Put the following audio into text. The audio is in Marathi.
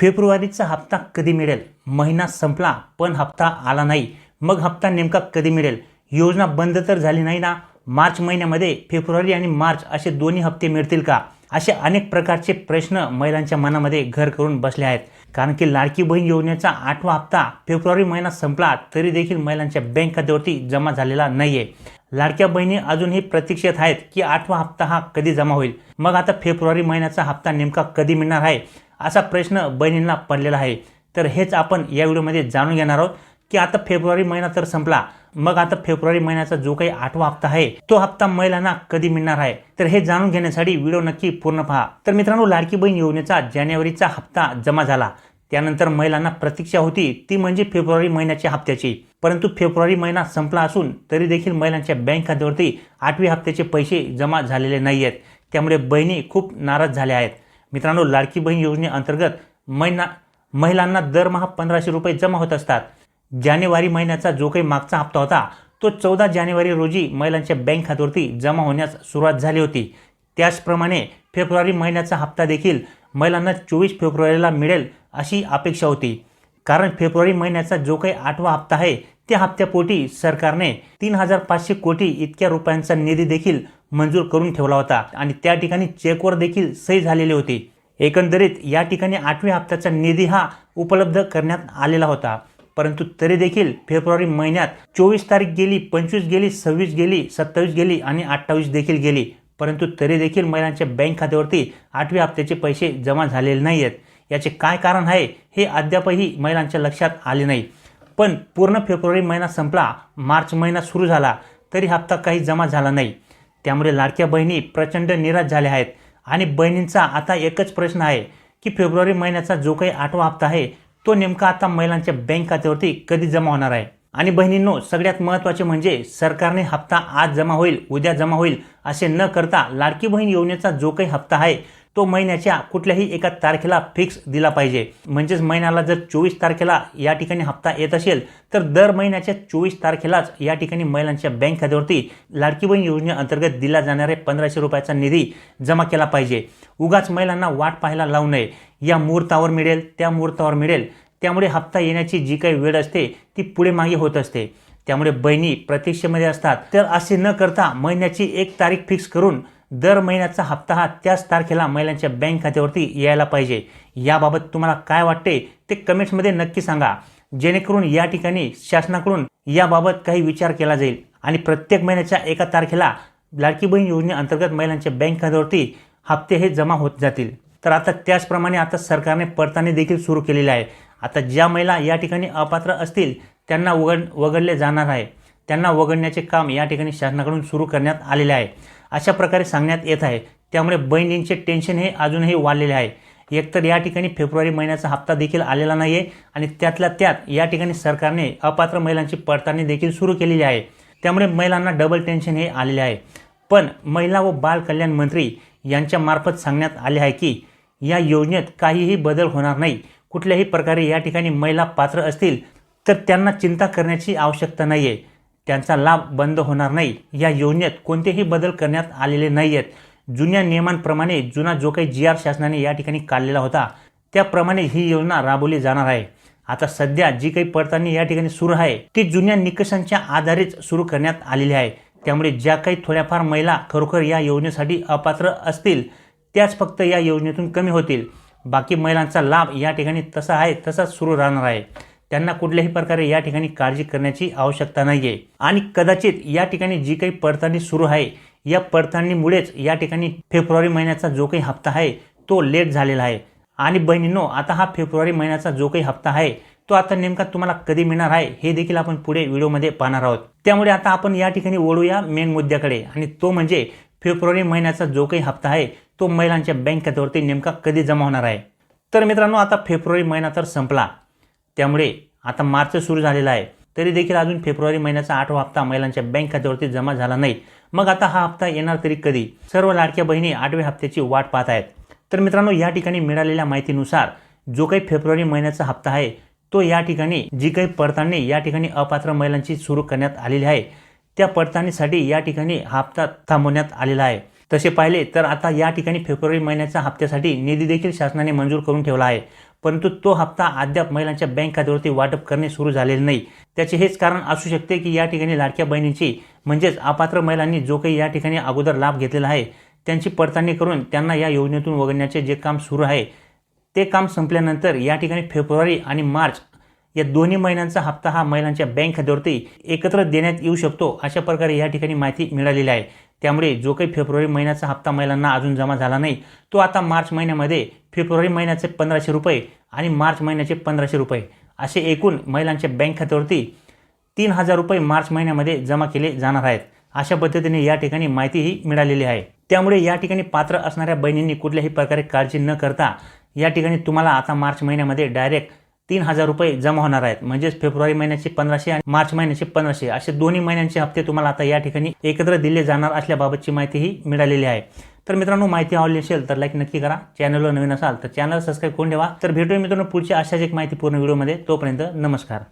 फेब्रुवारीचा हप्ता कधी मिळेल? महिना संपला पण हप्ता आला नाही. मग हप्ता नेमका कधी मिळेल? योजना बंद तर झाली नाही ना? मार्च महिन्यामध्ये फेब्रुवारी आणि मार्च असे दोन्ही हप्ते मिळतील का? असे अनेक प्रकारचे प्रश्न महिलांच्या मनामध्ये घर करून बसले आहेत. कारण की लाडकी बहीण योजनेचा आठवा हप्ता फेब्रुवारी महिना संपला तरी देखील महिलांच्या बँक खात्यावरती जमा झालेला नाहीये. लाडक्या बहिणी अजूनही प्रतीक्षेत आहेत की आठवा हप्ता हा कधी जमा होईल? मग आता फेब्रुवारी महिन्याचा हप्ता नेमका कधी मिळणार आहे? असा प्रश्न बहिणींना पडलेला आहे. तर हेच आपण या व्हिडिओमध्ये जाणून घेणार आहोत की आता फेब्रुवारी महिना तर संपला. मग आता फेब्रुवारी महिन्याचा जो काही आठवा हप्ता आहे तो हप्ता महिलांना कधी मिळणार आहे? तर हे जाणून घेण्यासाठी व्हिडिओ नक्की पूर्ण पहा. तर मित्रांनो लाडकी बहीण योजनेचा जानेवारीचा हप्ता जमा झाला. त्यानंतर महिलांना प्रतीक्षा होती. ती म्हणजे फेब्रुवारी महिन्याच्या हप्त्याची. परंतु फेब्रुवारी महिना संपला असून तरी देखील महिलांच्या बँक खात्यावरती आठवी हप्त्याचे पैसे जमा झालेले नाही आहेत त्यामुळे बहिणी खूप नाराज झाल्या आहेत. मित्रांनो लाडकी बहीण योजनेअंतर्गत महिना महिलांना दरमहा पंधराशे रुपये जमा होत असतात. जानेवारी महिन्याचा जो काही मागचा हप्ता होता तो चौदा जानेवारी रोजी महिलांच्या बँक खात्यावरती जमा होण्यास सुरुवात झाली होती. त्याचप्रमाणे फेब्रुवारी महिन्याचा हप्ता देखील महिलांना चोवीस फेब्रुवारीला मिळेल अशी अपेक्षा होती. कारण फेब्रुवारी महिन्याचा जो काही आठवा हप्ता आहे त्या हप्त्यापोटी सरकारने तीन हजार पाचशे कोटी इतक्या रुपयांचा निधी देखील मंजूर करून ठेवला होता आणि त्या ठिकाणी चेकवर देखील सही झालेली होती. एकंदरीत या ठिकाणी आठव्या हप्त्याचा निधी हा उपलब्ध करण्यात आलेला होता. परंतु तरी देखील फेब्रुवारी महिन्यात चोवीस तारीख गेली पंचवीस गेली सव्वीस गेली सत्तावीस गेली आणि अठ्ठावीस देखील गेली. परंतु तरी देखील महिलांच्या बँक खात्यावरती आठव्या हप्त्याचे पैसे जमा झालेले नाही आहेत याचे काय कारण आहे हे अद्यापही महिलांच्या लक्षात आले नाही. पण पूर्ण फेब्रुवारी महिना संपला मार्च महिना सुरू झाला तरी हप्ता काही जमा झाला नाही. त्यामुळे लाडक्या बहिणी प्रचंड निराश झाल्या आहेत. आणि बहिणींचा आता एकच प्रश्न आहे की फेब्रुवारी महिन्याचा जो काही आठवा हप्ता आहे तो नेमका आता महिलांच्या बँक खात्यावरती कधी जमा होणार आहे? आणि बहिणींनो सगळ्यात महत्त्वाचे म्हणजे सरकारने हप्ता आज जमा होईल उद्या जमा होईल असे न करता लाडकी बहीण योजनेचा जो काही हप्ता आहे तो महिन्याच्या कुठल्याही एका तारखेला फिक्स दिला पाहिजे. म्हणजेच महिन्याला जर चोवीस तारखेला या ठिकाणी हप्ता येत असेल तर दर महिन्याच्या चोवीस तारखेलाच या ठिकाणी महिलांच्या बँक खात्यावरती लाडकी बहीण योजनेअंतर्गत दिला जाणारे पंधराशे रुपयाचा निधी जमा केला पाहिजे. उगाच महिलांना वाट पाहायला लावू नये. या मुहूर्तावर मिळेल त्या मुहूर्तावर मिळेल. त्यामुळे हप्ता येण्याची जी काही वेळ असते ती पुढे मागे होत असते. त्यामुळे बहिणी प्रतीक्षेमध्ये असतात. तर असे न करता महिन्याची एक तारीख फिक्स करून दर महिन्याचा हप्ता हा त्याच तारखेला महिलांच्या बँक खात्यावरती यायला पाहिजे. याबाबत तुम्हाला काय वाटते ते कमेंट्समध्ये नक्की सांगा. जेणेकरून या ठिकाणी शासनाकडून याबाबत काही विचार केला जाईल. आणि प्रत्येक महिन्याच्या एका तारखेला लाडकी बहीण योजनेअंतर्गत महिलांच्या बँक खात्यावरती हप्ते हे जमा होत जातील. तर आता त्याचप्रमाणे आता सरकारने पडताळणी देखील सुरू केलेली आहे. आता ज्या महिला या ठिकाणी अपात्र असतील त्यांना वगड वगळले जाणार आहे. त्यांना वगळण्याचे काम या ठिकाणी शासनाकडून सुरू करण्यात आलेले आहे. अशा प्रकारे सांगण्यात येत आहे. त्यामुळे बहिणींचे टेन्शन हे अजूनही वाढलेले आहे. एकतर या ठिकाणी फेब्रुवारी महिन्याचा हप्ता देखील आलेला नाही आहे आणि त्यातल्या त्यात या ठिकाणी सरकारने अपात्र महिलांची पडताळणी देखील सुरू केलेली आहे. त्यामुळे महिलांना डबल टेन्शन हे आलेले आहे. पण महिला व बाल कल्याण मंत्री यांच्यामार्फत सांगण्यात आले आहे की या योजनेत काहीही बदल होणार नाही. कुठल्याही प्रकारे या ठिकाणी महिला पात्र असतील तर त्यांना चिंता करण्याची आवश्यकता नाही आहे त्यांचा लाभ बंद होणार नाही. या योजनेत कोणतेही बदल करण्यात आलेले नाही आहेत जुन्या नियमांप्रमाणे जुना जो काही जी आर शासनाने या ठिकाणी काढलेला होता त्याप्रमाणे ही योजना राबवली जाणार आहे. आता सध्या जी काही पडताळणी या ठिकाणी सुरू आहे ती जुन्या निकषांच्या आधारेच सुरू करण्यात आलेली आहे. त्यामुळे ज्या काही थोड्याफार महिला खरोखर या योजनेसाठी अपात्र असतील त्याच फक्त या योजनेतून कमी होतील. बाकी महिलांचा लाभ या ठिकाणी तसा आहे तसाच सुरू राहणार आहे. त्यांना कुठल्याही प्रकारे या ठिकाणी काळजी करण्याची आवश्यकता नाही आहे आणि कदाचित या ठिकाणी जी काही पडताळणी सुरू आहे या पडताळणीमुळेच या ठिकाणी फेब्रुवारी महिन्याचा जो काही हप्ता आहे तो लेट झालेला आहे. आणि बहिणींनो आता हा फेब्रुवारी महिन्याचा जो काही हप्ता आहे तो आता नेमका तुम्हाला कधी मिळणार आहे हे देखील आपण पुढे व्हिडिओमध्ये पाहणार आहोत. त्यामुळे आता आपण या ठिकाणी ओढूया मेन मुद्द्याकडे. आणि तो म्हणजे फेब्रुवारी महिन्याचा जो काही हप्ता आहे तो महिलांच्या बँक खात्यावरती नेमका कधी जमा होणार आहे? तर मित्रांनो आता फेब्रुवारी महिना तर संपला. त्यामुळे आता मार्च सुरू झालेला आहे. तरी देखील अजून फेब्रुवारी महिन्याचा आठवा हप्ता महिलांच्या बँक खात्यावरती जमा झाला नाही. मग आता हा हप्ता येणार तरी कधी? सर्व लाडक्या बहिणी आठव्या हप्त्याची वाट पाहत आहेत. तर मित्रांनो या ठिकाणी मिळालेल्या माहितीनुसार जो काही फेब्रुवारी महिन्याचा हप्ता आहे तो या ठिकाणी जी काही पडताळणी या ठिकाणी अपात्र महिलांची सुरू करण्यात आलेली आहे. त्या पडताळणीसाठी या ठिकाणी हा हप्ता थांबवण्यात आलेला आहे. तसे पाहिले तर आता या ठिकाणी फेब्रुवारी महिन्याच्या हप्त्यासाठी निधी देखील शासनाने मंजूर करून ठेवला आहे. परंतु तो हप्ता अद्याप महिलांच्या बँक खात्यावरती वाटप करणे सुरू झालेले नाही. त्याचे हेच कारण असू शकते की या ठिकाणी लाडक्या बहिणींची म्हणजेच अपात्र महिलांनी जो काही या ठिकाणी अगोदर लाभ घेतलेला आहे त्यांची पडताळणी करून त्यांना या योजनेतून वगळण्याचे जे काम सुरू आहे ते काम संपल्यानंतर या ठिकाणी फेब्रुवारी आणि मार्च या दोन्ही महिन्यांचा हप्ता हा महिलांच्या बँक खात्यावरती एकत्र देण्यात येऊ शकतो अशा प्रकारे या ठिकाणी माहिती मिळालेली आहे. त्यामुळे जो काही फेब्रुवारी महिन्याचा हप्ता महिलांना अजून जमा झाला नाही तो आता मार्च महिन्यामध्ये फेब्रुवारी महिन्याचे पंधराशे रुपये आणि मार्च महिन्याचे पंधराशे रुपये असे एकूण महिलांच्या बँक खात्यावरती तीन हजार रुपये मार्च महिन्यामध्ये जमा केले जाणार आहेत. अशा पद्धतीने या ठिकाणी माहितीही मिळालेली आहे. त्यामुळे या ठिकाणी पात्र असणाऱ्या बहिणींनी कुठल्याही प्रकारे काळजी न करता या ठिकाणी तुम्हाला आता मार्च महिन्यामध्ये डायरेक्ट तीन हजार रुपये जमा होणार आहेत. म्हणजेच फेब्रुवारी महिन्याचे पंधराशे आणि मार्च महिन्याचे पंधराशे. असे दोन्ही महिन्यांचे हप्ते तुम्हाला आता या ठिकाणी एकत्र दिले जाणार असल्याबाबतची माहितीही मिळालेली आहे. तर मित्रांनो माहिती आवडली असेल तर लाईक नक्की करा. चॅनलवर नवीन असाल तर चॅनल सबस्क्राईब करून ठेवा. तर भेटूया मित्रांनो पुढच्या अशाच एक माहितीपूर्ण व्हिडिओमध्ये तोपर्यंत नमस्कार.